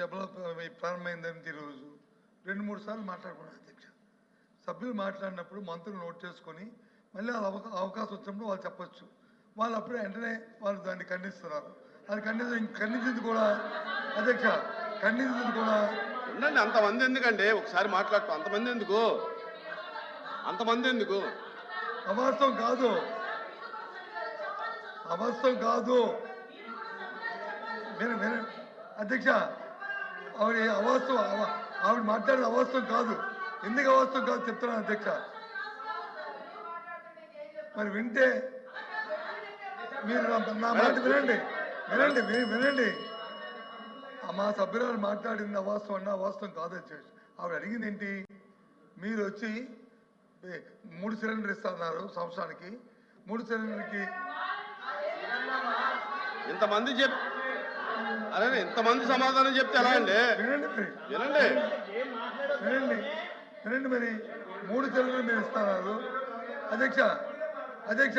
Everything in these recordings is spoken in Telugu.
సభలో ప్రారంభమైందని ఈరోజు రెండు మూడు సార్లు మాట్లాడుకున్నాను అధ్యక్ష. సభ్యులు మాట్లాడినప్పుడు మంత్రులు నోట్ చేసుకొని మళ్ళీ వాళ్ళ అవకా అవకాశం వచ్చినప్పుడు వాళ్ళు చెప్పొచ్చు. వాళ్ళు అప్పుడే వెంటనే వాళ్ళు దాన్ని ఖండిస్తున్నారు. అది ఖండించ ఖండించింది కూడా అధ్యక్ష ఖండించింది కూడా. ఉండండి అంతమంది ఎందుకండి? ఒకసారి మాట్లాడటం అంతమంది ఎందుకు? అంతమంది ఎందుకు? అవాస్తవం కాదు. అవాస్తవం కాదు. అధ్యక్ష ఆవిడ అవాస్తవం? ఆవిడ మాట్లాడిన అవాస్తవం కాదు. ఎందుకు అవాస్తవం కాదు చెప్తున్నాను అధ్యక్ష? మరి వింటే మీరు నా- మాట వినండి. వినండి వినండి. మా సభ్యురాలు మాట్లాడింది అవాస్తవం అన్న అవాస్తవం కాదు అధ్యక్ష. ఆవిడ అడిగింది ఏంటి? మీరు వచ్చి ఏ, మూడు సిలిండర్ ఇస్తున్నారు సంవత్సరానికి. మూడు సిలిండర్కి ఇంతమంది చెప్ అరే ఇంతమంది సమాధానం చెప్తే ఎలా అండి? వినండి మరి వినండి. వినండి. వినండి మరి. మూడు సిలిండర్ మీరు ఇస్తున్నారు అధ్యక్ష అధ్యక్ష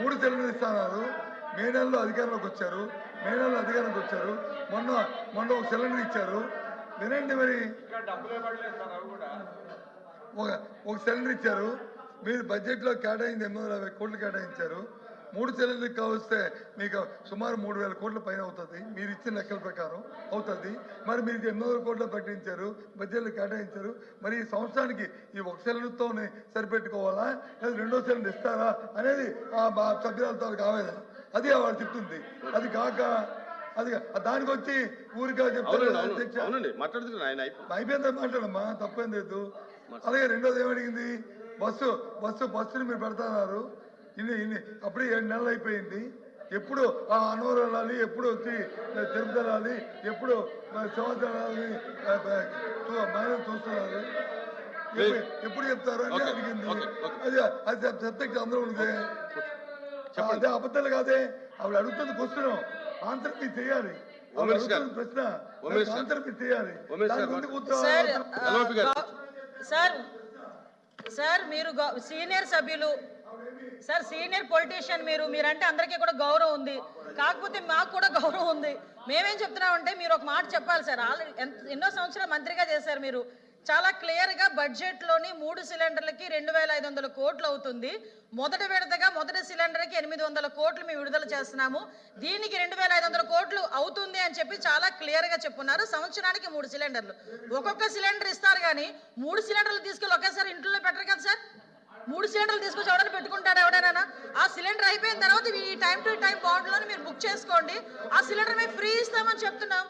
మూడు సిలిండర్ ఇస్తున్నారు మే నెలలో అధికారంలోకి వచ్చారు. మే నెలలో అధికారంలోకి వచ్చారు. మొన్న మొన్న ఒక సిలిండర్ ఇచ్చారు. వినండి మరి. ఒక ఒక సిలిండర్ ఇచ్చారు. మీరు బడ్జెట్లో కేటాయింది ఎనిమిది వందల యాభై కోట్లు కేటాయించారు. మూడు సిలిండర్ కావస్తే మీకు సుమారు మూడు వేల కోట్ల పైన అవుతుంది. మీరు ఇచ్చిన లెక్కల ప్రకారం అవుతుంది. మరి మీరు ఎనిమిది వందల కోట్లు ప్రకటించారు బడ్జెట్లో కేటాయించారు. మరి ఈ సంవత్సరానికి ఈ ఒక సిలిండర్తో సరిపెట్టుకోవాలా? లేదా రెండో సిలిండర్ ఇస్తారా? అనేది ఆ మా సభ్యులతో ఆవేదన. అది వాడు చెప్తుంది. అది కాక అది దానికి వచ్చి ఊరిగా చెప్తారు అధ్యక్ష. మాట్లాడమ్మా తప్పేం లేదు. అలాగే రెండోది ఏమడిగింది? బస్సు బస్సు బస్సుని మీరు పెడతాన్నారు. ఇన్ని ఇన్ని. అప్పుడే ఏడు నెలలు అయిపోయింది. ఎప్పుడు ఆ అనవరం వెళ్ళాలి ఎప్పుడు వచ్చి తిరుపతి వెళ్ళాలి ఎప్పుడు సంవత్సరం వెళ్ళాలి మైనం చూస్తున్నారు ఎప్పుడు- చెప్తారు అని అడిగింది. అది అది సబ్జెక్ట్ అందరూ ఉంది. అదే అబద్ధాలు కాదే. ఆవిడ అడుగుతుంది క్వశ్చన్ ఆన్సర్ మీరు చేయాలి. ప్రశ్న. ఆన్సర్ మీరు చేయాలి. Sir LOP garu. ఆ, సార్ సార్ మీరు సీనియర్ సభ్యులు సార్ సీనియర్ పొలిటీషియన్ మీరు మీరంటే అందరికీ కూడా గౌరవం ఉంది. కాకపోతే మాకు కూడా గౌరవం ఉంది. మేమేం చెప్తున్నామంటే మీరు ఒక మాట చెప్పాలి సార్. ఆల్రెడీ ఎంత- ఎన్నో సంవత్సరాలు మంత్రిగా చేశారు మీరు. చాలా క్లియర్గా బడ్జెట్లోని మూడు సిలిండర్లకి రెండు వేల ఐదు వందల కోట్లు అవుతుంది. మొదటి విడతగా మొదటి సిలిండర్కి ఎనిమిది వందల కోట్లు మేము విడుదల చేస్తున్నాము. దీనికి రెండు వేల ఐదు వందల కోట్లు అవుతుంది అని చెప్పి చాలా క్లియర్గా చెప్పున్నారు. సంవత్సరానికి మూడు సిలిండర్లు. ఒక్కొక్క సిలిండర్ ఇస్తారు కానీ మూడు సిలిండర్లు తీసుకెళ్ళి ఒకేసారి ఇంట్లో పెట్టరు కదా సార్? మూడు సిలిండర్లు తీసుకొచ్చి ఎవడైనా పెట్టుకుంటాడు ఎవడైనా ఆ సిలిండర్ అయిపోయిన తర్వాత ఈ టైం టు టైం బాండ్లోని మీరు బుక్ చేసుకోండి. ఆ సిలిండర్ మేము ఫ్రీ ఇస్తామని చెప్తున్నాం.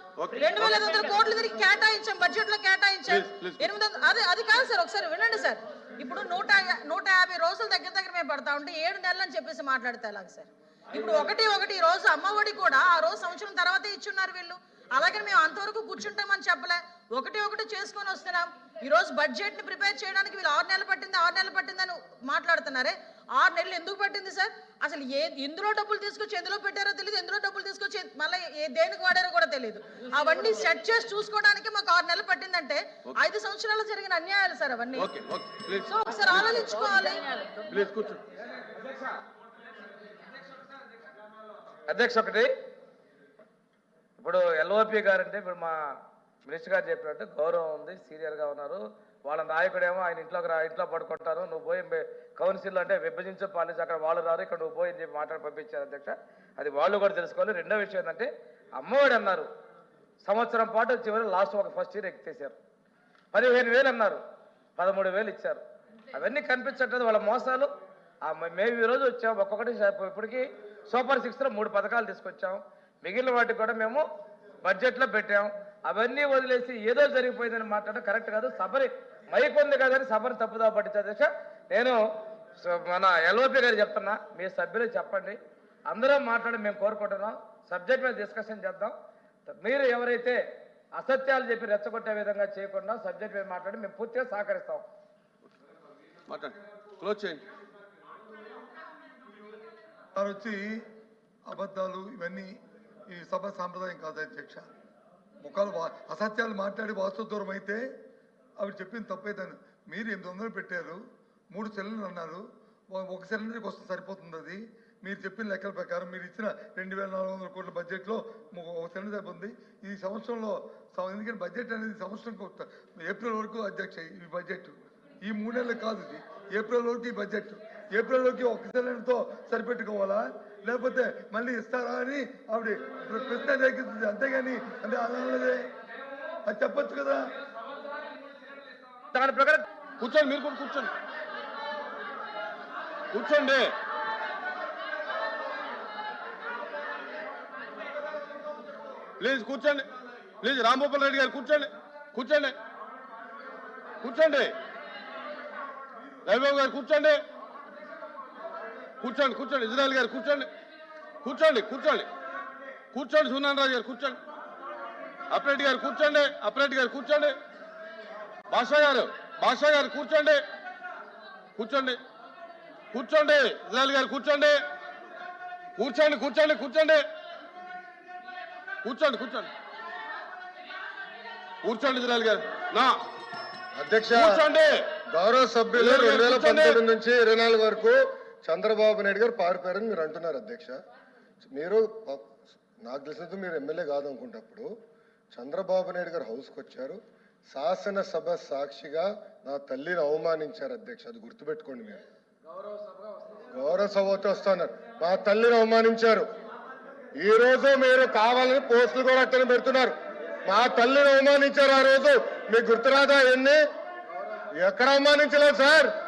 రెండు వేల ఐదు వందల కోట్లు తిరిగి కేటాయించాం బడ్జెట్లో కేటాయించాం. ఎనిమిది వందల అది అది కాదు సార్ ఒకసారి వినండి సార్. ఇప్పుడు నూట నూట యాభై రోజుల దగ్గర దగ్గర మేము పడతా ఉంటే ఏడు నెలలు అని చెప్పేసి మాట్లాడితే ఎలాగ సార్. ఇప్పుడు ఒకటి ఒకటి ఈ రోజు అమ్మఒడి కూడా ఆ రోజు సంవత్సరం తర్వాతే ఇచ్చున్నారు వీళ్ళు. అలాగే మేము అంతవరకు కూర్చుంటామని చెప్పలే. ఒకటి ఒకటి చేసుకొని వస్తున్నాం. ఈ రోజు బడ్జెట్ని ప్రిపేర్ చేయడానికి వీళ్ళు ఆరు నెలలు పట్టింది ఆరు నెలలు పట్టిందని మాట్లాడుతున్నారే. ఆరు నెలలు ఎందుకు పట్టింది సార్? అసలు ఏ ఎందులో డబ్బులు తీసుకొచ్చి ఎందులో పెట్టారో తెలియదు ఎందులో డబ్బులు తీసుకొచ్చి మళ్ళీ ఏ దేనికి వాడారో కూడా తెలియదు అవన్నీ సెట్ చేసి చూసుకోవడానికి మాకు ఆరు నెలలు పట్టిందంటే ఐదు సంవత్సరాలు జరిగిన అన్యాయాలు సార్ అవన్నీ. సో ఒకసారి ఆలోచించుకోవాలి. అధ్యక్ష ఒకటి. ఇప్పుడు ఎల్ఓపి గారు అంటే ఇప్పుడు మా మినిస్టర్ గారు చెప్పినట్టు గౌరవం ఉంది సీనియర్గా ఉన్నారు. వాళ్ళ నాయకుడేమో ఆయన ఇంట్లోకి రా ఇంట్లో పడుకుంటారు. నువ్వు పోయి కౌన్సిల్ అంటే విభజించే పాలించి అక్కడ వాళ్ళు రారు ఇక్కడ నువ్వు పోయి చెప్పి మాట్లాడి పంపించారు అధ్యక్ష. అది వాళ్ళు కూడా తెలుసుకోవాలి. రెండో విషయం ఏంటంటే అమ్మఒడి అన్నారు. సంవత్సరం పాటు చివరి లాస్ట్ ఒక ఫస్ట్ ఇయర్ ఎక్కేసారు పదిహేను వేలు అన్నారు. పదమూడు వేలు ఇచ్చారు. అవన్నీ కనిపించట్లేదు వాళ్ళ మోసాలు. మేము ఈరోజు వచ్చాం. ఒక్కొక్కటి ఇప్పటికీ సూపర్ సిక్స్లో మూడు పథకాలు తీసుకొచ్చాం. మిగిలిన వాటికి కూడా మేము బడ్జెట్లో పెట్టాం. అవన్నీ వదిలేసి ఏదో జరిగిపోయిందని మాట్లాడడం కరెక్ట్ కాదు. సభని మైక్ ఉంది కదని సభని తప్పుదా పట్టించే అధ్యక్ష. నేను స- మన ఎల్ఓపి గారు చెప్తున్నా మీ సభ్యులు చెప్పండి. అందరం మాట్లాడి మేము కోరుకుంటున్నాం. సబ్జెక్ట్ మీద డిస్కషన్ చేద్దాం. మీరు ఎవరైతే అసత్యాలు చెప్పి రెచ్చగొట్టే విధంగా చేయకుండా సబ్జెక్ట్ మీద మాట్లాడి మేము పూర్తిగా సహకరిస్తాం. క్లోజ్ చేయండి. వచ్చి అబద్ధాలు ఇవన్నీ ఈ సభ సాంప్రదాయం కాదు అధ్యక్ష. ముఖాలు అసత్యాలు మాట్లాడి వాస్తవ దూరం అయితే ఆవిడ చెప్పింది తప్పైతాను. మీరు ఎనిమిది వందలు పెట్టారు మూడు సిలిండర్ అన్నారు ఒక- సిలిండర్కి వస్తే సరిపోతుంది అది. మీరు చెప్పిన లెక్కల ప్రకారం మీరు ఇచ్చిన రెండు వేల నాలుగు వందల కోట్ల బడ్జెట్లో ఒక సిలిండర్ సరిపోతుంది. ఉంది ఈ సంవత్సరంలో ఎందుకంటే బడ్జెట్ అనేది సంవత్సరం ఏప్రిల్ వరకు అధ్యక్ష ఈ బడ్జెట్. ఈ మూడు నెలలు కాదు ఇది. ఏప్రిల్ వరకు ఈ బడ్జెట్. ఏప్రిల్ వరకు ఒక సరిపెట్టుకోవాలా? లేకపోతే మళ్ళీ ఇస్తారా అని ఆవిడ ప్రశ్న రేకిస్తుంది. అంతేగాని అంటే అలా అది చెప్పొచ్చు కదా? దాని ప్రకారం కూర్చోండి మీరు కూడా కూర్చోండి. కూర్చోండి. ప్లీజ్ కూర్చోండి. ప్లీజ్ రాంగోపాల్ రెడ్డి గారు కూర్చోండి. కూర్చోండి. కూర్చోండి. రవిబాబు గారు కూర్చోండి. కూర్చోండి కూర్చోండి ఇజ్రాయల్ గారు కూర్చోండి. కూర్చోండి కూర్చోండి. కూర్చోండి సునాన్ రాజు గారు కూర్చోండి. అప్రెడ్డి గారు కూర్చోండి అప్రెడ్డి గారు కూర్చోండి. భాషా గారు భాషా గారు కూర్చోండి. కూర్చోండి. కూర్చోండి ఇజ్రాయల్ గారు కూర్చోండి. కూర్చోండి కూర్చోండి కూర్చోండి. కూర్చోండి కూర్చోండి. కూర్చోండి ఇజ్రాయల్ గారు. నా అధ్యక్ష కూర్చోండి. గౌరవ సభ్యులు రెండు వేల. పంతొమ్మిది నుంచి ఇరవై నాలుగు వరకు చంద్రబాబు నాయుడు గారు పారిపోయారని మీరు అంటున్నారు అధ్యక్ష. మీరు నాకు తెలిసినంత మీరు ఎమ్మెల్యే కాదనుకుంటప్పుడు చంద్రబాబు నాయుడు గారు హౌస్కి వచ్చారు. శాసనసభ సాక్షిగా నా తల్లిని అవమానించారు అధ్యక్ష. అది గుర్తుపెట్టుకోండి మీరు. గౌరవ సభతో వస్తున్నారు మా తల్లిని అవమానించారు. ఈ రోజు మీరు కావాలని పోస్టులు కూడా అట్టని పెడుతున్నారు. మా తల్లిని అవమానించారు ఆ రోజు. మీకు గుర్తురాదా ఎన్ని ఎక్కడ అవమానించలేదు సార్.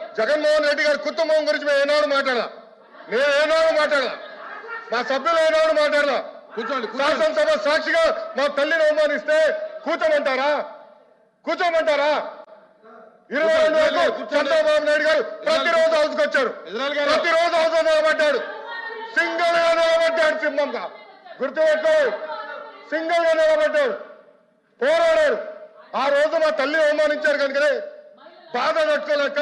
జగన్మోహన్ రెడ్డి గారి కుటుంబం గురించి మేము ఏనాడు మాట్లాడాల? నేను ఏనాడు మాట్లాడాల? మా సభ్యులు ఏనాడు మాట్లాడాల? కూర్చోండి శాసనసభ సాక్షిగా మా తల్లిని అవమానిస్తే కూర్చోమంటారా? కూర్చోమంటారా? ఇరవై రెండు వరకు. చంద్రబాబు నాయుడు గారు ప్రతిరోజు హౌస్కి వచ్చారు. ప్రతిరోజు హౌస్ నిలబడ్డాడు. సింగిల్గా నిలబడ్డాడు సింహంగా. గుర్తుపెట్టు సింగిల్గా నిలబడ్డాడు. పోరాడాడు. ఆ రోజు మా తల్లి అవమానించారు కనుకనే బాధ తట్టుకోలేక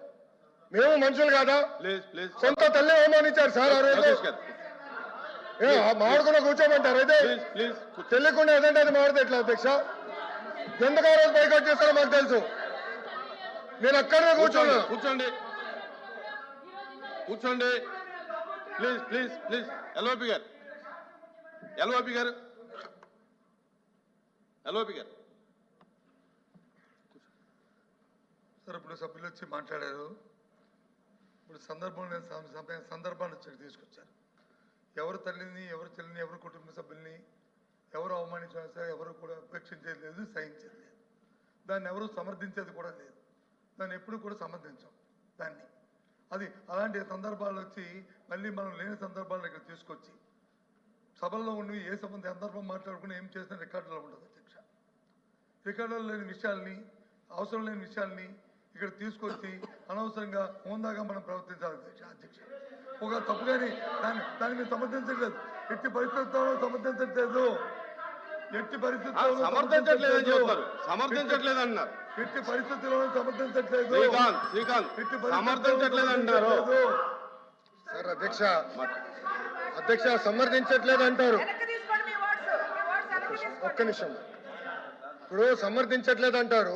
మేము మనుషులు కాదా? Please please. సొంత తల్లి అవమానించారు సార్ ఆ రోజు. మామిడికున్న కూర్చోమంటారు అయితే. ప్లీజ్ ప్లీజ్ తెలియకుండా ఏదంటే అది మాడితే ఎట్లా అధ్యక్ష? ఎందుకు ఆ రోజు బైకౌట్ చేస్తారో మాకు తెలుసు. నేను అక్కడే కూర్చోండి కూర్చోండి. కూర్చోండి. Please please please. LOP garu. LOP garu. LOP garu. Sir ఇప్పుడు సభ్యులు వచ్చి మాట్లాడారు. ఇప్పుడు సందర్భం సందర్భాన్ని వచ్చి తీసుకొచ్చారు. ఎవరు తల్లిని ఎవరు చెల్లిని ఎవరు కుటుంబ సభ్యుల్ని ఎవరు అవమానించినా సరే ఎవరు కూడా ఉపేక్షించేది లేదు సహించేది లేదు. దాన్ని ఎవరు సమర్థించేది కూడా లేదు. దాన్ని ఎప్పుడు కూడా సమర్థించాం దాన్ని. అది అలాంటి సందర్భాలు వచ్చి మళ్ళీ మనం లేని సందర్భాలను ఇక్కడ తీసుకొచ్చి సభల్లో ఉండి ఏ సంబంధం సందర్భం మాట్లాడుకుని ఏం చేసిన రికార్డులో ఉండదు అధ్యక్ష. రికార్డులో లేని విషయాల్ని అవసరం లేని విషయాల్ని ఇక్కడ తీసుకొచ్చి అనవసరంగా హోందాగా మనం ప్రవర్తించాలి. అధ్యక్ష ఒక తప్పు కానీ దాన్ని దాన్ని మేము సమర్థించట్లేదు. ఎట్టి పరిస్థితుల్లో సమర్థించట్లేదు. ఎట్టి పరిస్థితుల్లో సమర్థించట్లేదని చెప్తారు. సమర్థించట్లేదు అంటున్నారు ఎట్టి పరిస్థితుల్లో సమర్థించట్లేదు. శ్రీకాంత్ శ్రీకాంత్ ఎట్టి సమర్థించట్లేదు అంటారు. సమర్థించట్లేదు. సార్ అధ్యక్ష అధ్యక్ష సమర్థించట్లేదు అంటారు. ఒక్క నిమిషం. ఇప్పుడు సమర్థించట్లేదు అంటారు.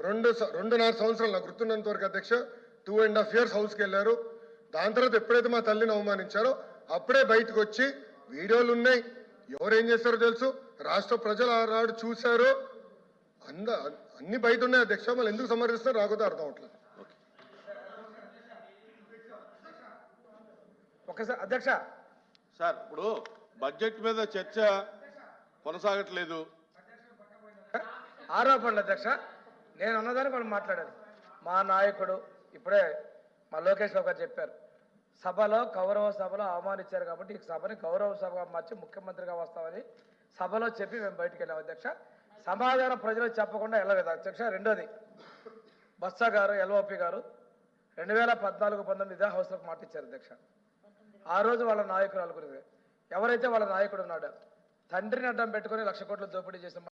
రెండు స- రెండున్నర సంవత్సరాలు నాకు గుర్తున్నంత వరకు అధ్యక్ష టూ అండ్ హాఫ్ ఇయర్స్ హౌస్కి వెళ్ళారు. దాని తర్వాత ఎప్పుడైతే మా తల్లిని అవమానించారో అప్పుడే బయటకు వచ్చి వీడియోలు ఉన్నాయి. ఎవరేం చేస్తారో తెలుసు? రాష్ట్ర ప్రజలు ఆనాడు చూశారు. అంద అన్ని బయట ఉన్నాయి అధ్యక్ష. మళ్ళీ ఎందుకు సమర్థిస్తారో రాకపోతే అర్థం అవట్లేదు. ఒకసారి అధ్యక్ష. సార్ ఇప్పుడు బడ్జెట్ మీద చర్చ కొనసాగట్లేదు. ఆరోపణలు అధ్యక్ష. నేను ఉన్నదాన్ని కూడా మాట్లాడాను మా నాయకుడు ఇప్పుడే మా లోకేష్ రావు గారు చెప్పారు. సభలో గౌరవ సభలో అవమానించారు కాబట్టి ఈ సభని గౌరవ సభగా మార్చి ముఖ్యమంత్రిగా వస్తామని సభలో చెప్పి మేము బయటికి వెళ్ళాం అధ్యక్ష. సమాధానం ప్రజలు చెప్పకుండా వెళ్ళలేదు. అధ్యక్ష రెండోది బస్సా గారు ఎల్ఓపి గారు రెండు వేల పద్నాలుగు పంతొమ్మిది ఇదే హౌస్లోకి మాట ఇచ్చారు అధ్యక్ష. ఆ రోజు వాళ్ళ నాయకురాలు గురించి. ఎవరైతే వాళ్ళ నాయకుడు ఉన్నాడో తండ్రిని అడ్డం పెట్టుకొని లక్ష కోట్లు దోపిడీ చేసిన